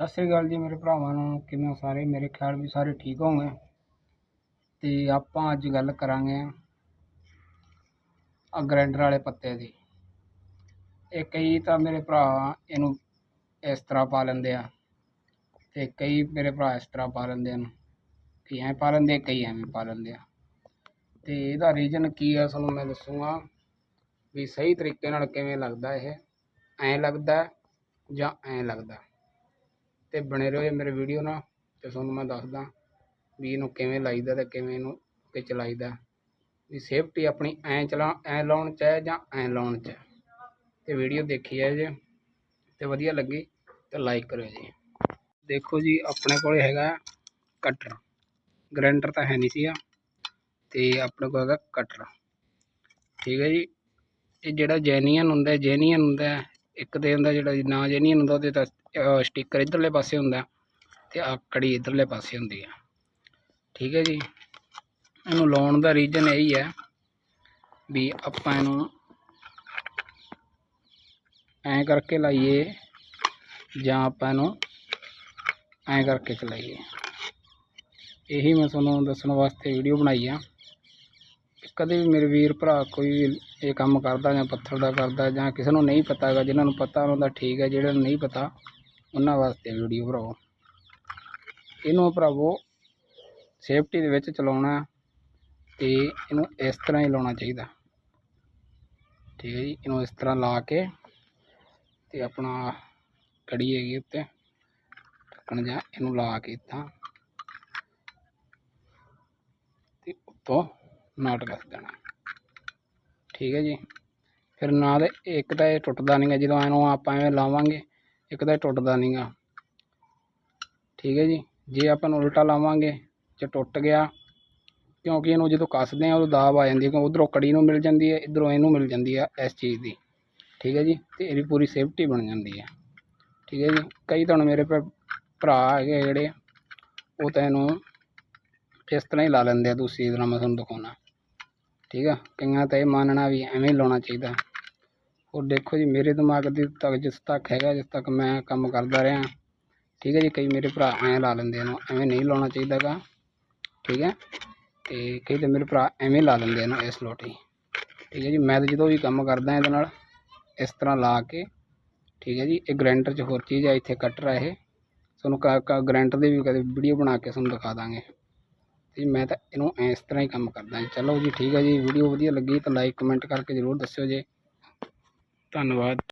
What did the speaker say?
ਸਤਿ ਸ੍ਰੀ ਅਕਾਲ ਜੀ ਮੇਰੇ ਭਰਾਵਾਂ ਨੂੰ, ਕਿਵੇਂ ਹੋ ਸਾਰੇ? ਮੇਰੇ ਖਿਆਲ ਵੀ ਸਾਰੇ ਠੀਕ ਹੋਣਗੇ। ਤੇ ਆਪਾਂ ਅੱਜ ਗੱਲ ਕਰਾਂਗੇ ਆ ਗ੍ਰਾਈਂਡਰ ਵਾਲੇ ਪੱਤੇ ਦੀ। ਇਹ ਕਈ ਤਾਂ ਮੇਰੇ ਭਰਾ ਇਹਨੂੰ ਇਸ ਤਰ੍ਹਾਂ ਪਾ ਲੈਂਦੇ ਆ, ਤੇ ਕਈ ਮੇਰੇ ਭਰਾ ਇਸ ਤਰ੍ਹਾਂ ਪਾ ਲੈਂਦੇ ਹਨ ਕਈ ਐਂ ਪਾ ਲੈਂਦੇ, ਕਈ ਐਵੇਂ ਪਾ ਲੈਂਦੇ ਆ। ਤੇ ਇਹਦਾ ਰੀਜ਼ਨ ਕੀ ਆ, ਤੁਹਾਨੂੰ ਮੈਂ ਦੱਸੂਗਾ ਵੀ ਸਹੀ ਤਰੀਕੇ ਨਾਲ ਕਿਵੇਂ ਲੱਗਦਾ ਇਹ। ਐਂ ਲੱਗਦਾ ਜਾਂ ਐਂ ਲੱਗਦਾ? ਤੇ ਬਣੇ ਰਹੋ ਮੇਰੇ ਵੀਡੀਓ ਨਾਲ ਤੇ ਤੁਹਾਨੂੰ ਮੈਂ ਦੱਸਦਾ ਵੀ ਇਹਨੂੰ ਕਿਵੇਂ ਲਾਈਦਾ ਤੇ ਕਿਵੇਂ ਇਹਨੂੰ ਤੇ ਚਲਾਈਦਾ ਵੀ ਸੇਫਟੀ ਆਪਣੀ ਐਂ ਚਲਾ, ਐਂ ਲਾਉਣ ਚ ਹੈ ਜਾਂ ਐਂ ਲਾਉਣ ਚ ਹੈ। ਤੇ ਵੀਡੀਓ ਦੇਖੀ ਹੈ ਜੇ ਤੇ ਵਧੀਆ ਲੱਗੀ ਤੇ ਲਾਈਕ ਕਰਿਓ ਜੀ। ਦੇਖੋ ਜੀ, ਆਪਣੇ ਕੋਲ ਹੈਗਾ ਕਟਰ ਗ੍ਰਾਈਂਡਰ ਤਾਂ ਹੈ ਨਹੀਂ ਸੀਗਾ ਤੇ ਆਪਣੇ ਕੋਲ ਹੈਗਾ ਕਟਰ ਠੀਕ ਹੈ ਜੀ, ਇਹ ਜਿਹੜਾ ਜੈਨੀਅਨ ਹੁੰਦਾ ਜੈਨੀਅਨ ਹੁੰਦਾ ਇੱਕ ਤੇ ਹੁੰਦਾ ਜਿਹੜਾ ਨਾ ਜੈਨੀਅਨ ਹੁੰਦਾ, ਉਹਦੇ ਤਾਂ ਸਟicker ਇਧਰਲੇ ਪਾਸੇ ਹੁੰਦਾ ਤੇ ਆ ਕੜੀ ਇਧਰਲੇ ਪਾਸੇ ਹੁੰਦੀ ਆ ਠੀਕ ਹੈ ਜੀ। ਇਹਨੂੰ ਲਾਉਣ ਦਾ ਰੀਜ਼ਨ ਇਹੀ ਹੈ ਵੀ ਆਪਾਂ ਇਹਨੂੰ ਐਂ ਕਰਕੇ ਲਾਈਏ ਜਾਂ ਆਪਾਂ ਇਹਨੂੰ ਐਂ ਕਰਕੇ ਚਲਾਈਏ। ਇਹੀ ਮੈਂ ਤੁਹਾਨੂੰ ਦੱਸਣ ਵਾਸਤੇ ਵੀਡੀਓ ਬਣਾਈ ਆ। ਕਦੇ ਵੀ ਮੇਰੇ ਵੀਰ ਭਰਾ ਕੋਈ ਵੀ ਇਹ ਕੰਮ ਕਰਦਾ ਜਾਂ ਪੱਥਰ ਦਾ ਕਰਦਾ ਜਾਂ ਕਿਸੇ ਨੂੰ ਨਹੀਂ ਪਤਾ ਹੈਗਾ, ਜਿਨ੍ਹਾਂ ਨੂੰ ਪਤਾ ਉਹਨਾਂ ਦਾ ਠੀਕ ਹੈ, ਜਿਹੜਾ ਨੂੰ ਨਹੀਂ ਪਤਾ ਉਹਨਾਂ ਵਾਸਤੇ ਵੀਡੀਓ ਭਰਾਓ ਇਹਨੂੰ ਭਰਾਵੋ ਸੇਫਟੀ ਦੇ ਵਿੱਚ ਚਲਾਉਣਾ ਤੇ ਇਹਨੂੰ ਇਸ ਤਰ੍ਹਾਂ ਹੀ ਲਾਉਣਾ ਚਾਹੀਦਾ। ਠੀਕ ਹੈ ਜੀ, ਇਹਨੂੰ ਇਸ ਤਰ੍ਹਾਂ ਲਾ ਕੇ ਤੇ ਆਪਣਾ ਕੜੀ ਹੈਗੀ ਉੱਤੇ ਢੱਕਣ ਜਾਂ ਇਹਨੂੰ ਲਾ ਕੇ ਇੱਦਾਂ ਤੇ ਉੱਤੋਂ ਨਾਟ ਕਰ ਦੇਣਾ। ਠੀਕ ਹੈ ਜੀ, ਫਿਰ ਨਾਲ ਇੱਕ ਤਾਂ ਇਹ ਟੁੱਟਦਾ ਨਹੀਂਗਾ ਜਦੋਂ ਇਹਨੂੰ ਆਪਾਂ ਐਵੇਂ ਲਾਵਾਂਗੇ ਇੱਕ ਤਾਂ ਇਹ ਟੁੱਟਦਾ ਨਹੀਂਗਾ ਠੀਕ ਹੈ ਜੀ, ਜੇ ਆਪਾਂ ਨੂੰ ਉਲਟਾ ਲਾਵਾਂਗੇ, ਜੇ ਟੁੱਟ ਗਿਆ, ਕਿਉਂਕਿ ਇਹਨੂੰ ਜਦੋਂ ਕੱਸਦੇ ਆ ਉਦੋਂ ਦਾਬ ਆ ਜਾਂਦੀ ਹੈ, ਕਿਉਂਕਿ ਉਧਰੋਂ ਕੜੀ ਨੂੰ ਮਿਲ ਜਾਂਦੀ ਹੈ, ਇਧਰੋਂ ਇਹਨੂੰ ਮਿਲ ਜਾਂਦੀ ਹੈ ਇਸ ਚੀਜ਼ ਦੀ। ਠੀਕ ਹੈ ਜੀ, ਤੇ ਇਹਦੀ ਪੂਰੀ ਸੇਫਟੀ ਬਣ ਜਾਂਦੀ ਹੈ। ਠੀਕ ਹੈ ਜੀ, ਕਈ ਤੁਹਾਨੂੰ ਮੇਰੇ ਭਰਾ- ਭਰਾ ਹੈਗੇ ਜਿਹੜੇ, ਉਹ ਤਾਂ ਇਹਨੂੰ ਇਸ ਤਰ੍ਹਾਂ ਹੀ ਲਾ ਲੈਂਦੇ ਆ, ਦੂਸਰੀ ਤਰ੍ਹਾਂ ਮੈਂ ਤੁਹਾਨੂੰ ਦਿਖਾਉਣਾ। ਠੀਕ ਆ, ਕਈਆਂ ਤਾਂ ਇਹ ਮੰਨਣਾ ਵੀ ਐਵੇਂ ਹੀ ਲਾਉਣਾ ਚਾਹੀਦਾ। ਉਹ ਦੇਖੋ ਜੀ, ਮੇਰੇ ਦਿਮਾਗ ਦੀ ਤੱਕ ਜਿਸ ਤੱਕ ਹੈਗਾ, ਜਿਸ ਤੱਕ ਮੈਂ ਕੰਮ ਕਰਦਾ ਰਿਹਾ, ਠੀਕ ਹੈ ਜੀ, ਕਈ ਮੇਰੇ ਭਰਾ ਐਂ ਲਾ ਲੈਂਦੇ ਇਹਨੂੰ ਐਵੇਂ ਨਹੀਂ ਲਾਉਣਾ ਚਾਹੀਦਾ ਗਾ, ਠੀਕ ਹੈ, ਤੇ ਕਈ ਤਾਂ ਮੇਰੇ ਭਰਾ ਐਵੇਂ ਲਾ ਲੈਂਦੇ ਇਹਨੂੰ ਇਸ ਲੋਟੀ ਠੀਕ ਹੈ ਜੀ, ਮੈਂ ਤਾਂ ਜਦੋਂ ਵੀ ਕੰਮ ਕਰਦਾ ਇਹਦੇ ਨਾਲ, ਇਸ ਤਰ੍ਹਾਂ ਲਾ ਕੇ, ਠੀਕ ਹੈ ਜੀ, ਇਹ ਗ੍ਰਾਈਂਡਰ 'ਚ ਹੋਰ ਚੀਜ਼ ਹੈ, ਇੱਥੇ ਕਟਰ ਹੈ ਇਹ, ਤੁਹਾਨੂੰ ਗ੍ਰਾਈਂਡਰ ਦੀ ਵੀ ਕਦੇ ਵੀਡੀਓ ਬਣਾ ਕੇ ਤੁਹਾਨੂੰ ਦਿਖਾ ਦਾਂਗੇ ਜੀ ਮੈਂ ਤਾਂ ਇਹਨੂੰ ਇਸ ਤਰ੍ਹਾਂ ਹੀ ਕੰਮ ਕਰਦਾ ਚਲੋ ਜੀ, ਠੀਕ ਹੈ ਜੀ, ਵੀਡੀਓ ਵਧੀਆ ਲੱਗੀ ਤਾਂ ਲਾਈਕ ਕਮੈਂਟ ਕਰਕੇ ਜ਼ਰੂਰ ਦੱਸਿਓ ਜੇ ਧੰਨਵਾਦ।